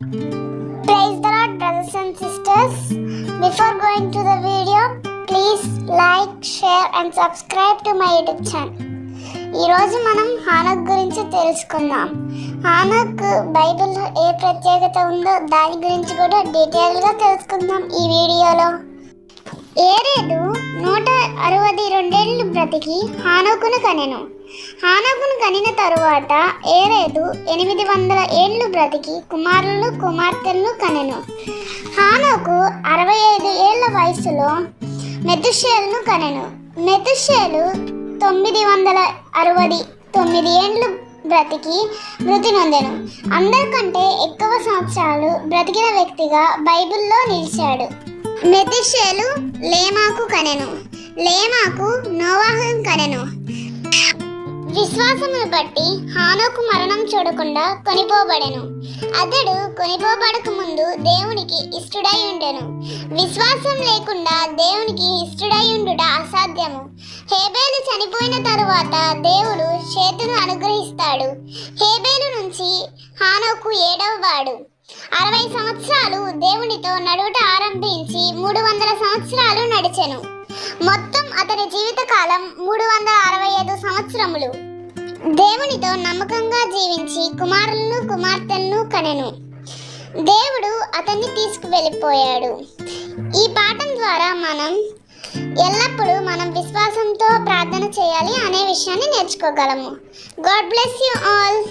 Praise the Lord, brothers and sisters. Before going to the video, please like, share, and subscribe to my YouTube channel. ఈరోజు మనం హానక్ గురించి తెలుసుకుందాం హానక్ బైబిల్లో ఏ ప్రత్యేకత ఉందో దాని గురించి కూడా డీటెయిల్గా తెలుసుకుందాం ఈ వీడియోలో ఏరేదు అరవది రెండేళ్ళు రెండేళ్ళు బ్రతికి హానోకును కనెను. హానోకును కనిన తరువాత ఏరేదు ఎనిమిది వందల ఏళ్ళు బ్రతికి కుమారులు కుమార్తెలను కనెను. హానోకు అరవై ఐదు ఏళ్ళ వయసులో మెతుషేలును కనెను. మెతుషేలు తొమ్మిది వందల అరవై తొమ్మిది ఏండ్లు బ్రతికి మృతి నొందెను. అందరికంటే ఎక్కువ సంవత్సరాలు బ్రతికిన వ్యక్తిగా బైబిల్లో నిలిచాడు. మెతిషేలు లేమాకు కనెను. లేమాకు నోవాహం కనెను విశ్వాసమును బట్టి హానోకు మరణం చూడకుండా కొనిపోబడెను. అతడు కొనిపోబడక ముందు దేవునికి ఇష్టడై ఉండెను. విశ్వాసం లేకుండా దేవునికి ఇష్టడై ఉండుట అసాధ్యము. హేబేలు చనిపోయిన తరువాత దేవుడు చేతును అనుగ్రహిస్తాడు. హేబేలు నుంచి హానోకు ఏడవ వాడు. అరవై సంవత్సరాలు దేవునితో నడువుట ఆరంభించి మూడు వందల సంవత్సరాలు నడిచెను. మొత్తం అతని జీవితకాలం మూడు వందల అరవై ఐదు సంవత్సరములు. దేవునితో నమ్మకంగా జీవించి కుమారులను కుమార్తెలను కనెను. దేవుడు అతన్ని తీసుకువెళ్ళిపోయాడు. ఈ పాఠం ద్వారా మనం ఎల్లప్పుడూ మనం విశ్వాసంతో ప్రార్థన చేయాలి అనే విషయాన్ని నేర్చుకోగలము. God bless you all.